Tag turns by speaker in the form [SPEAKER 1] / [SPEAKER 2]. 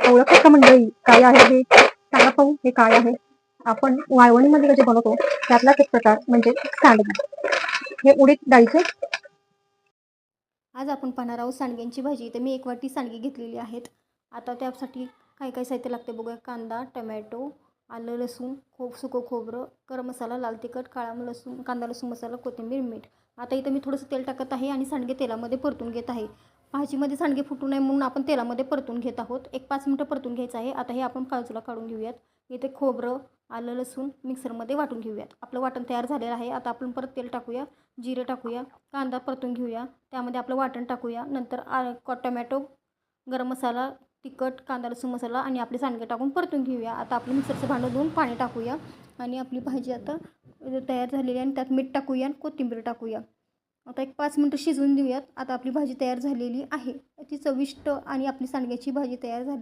[SPEAKER 1] ओळखत का मंडळी? काय आहे हे? सांगा पाहू हे काय आहे? आपण वाळवणीमध्ये जे बनवतो त्यातलाच एक प्रकार म्हणजे सांडगे. हे उडीत डाळीचे?
[SPEAKER 2] आज आपण पाहणार आहोत सांडग्यांची भाजी. तर मी एक वाटी सांडगी घेतलेली आहेत. आता त्यासाठी काय काय साहित्य लागते बघूया. कांदा टमॅटो आलं लसूण खोब सुकं खोबरं गरम मसाला लाल तिखट काळा लसूण कांदा लसूण मसाला कोथिंबीर मीठ. आता इथं मी थोडंसं तेल टाकत आहे आणि सांडगे तेलामध्ये परतून घेत आहे. भाजीमध्ये सांडगे फुटू नये म्हणून आपण तेलामध्ये परतून घेत आहोत. एक पाच मिनटं परतून घ्यायचं आहे. आता हे आपण काजूला काढून घेऊयात. इथे खोबरं आलं लसूण मिक्सरमध्ये वाटून घेऊयात. आपलं वाटण तयार झालेलं आहे. आता आपण परत तेल टाकूया जिरं टाकूया कांदा परतून घेऊया. त्यामध्ये आपलं वाटण टाकूया. नंतर आ टोमॅटो गरम मसाला तिखट कांदा लसूण मसाला आणि आपले सांडगे टाकून परतून घेऊया. आता आपलं मिक्सरचं भांडं धुवून पाणी टाकूया आणि आपली भाजी आता तयार झालेली आहे आणि त्यात मीठ टाकूया आणि कोथिंबीर टाकूया. आता एक पाच मिनटं शिजवून देऊयात. आता आपली भाजी तयार झालेली आहे. ती चविष्ट आणि आपली सांडग्याची भाजी तयार झाली.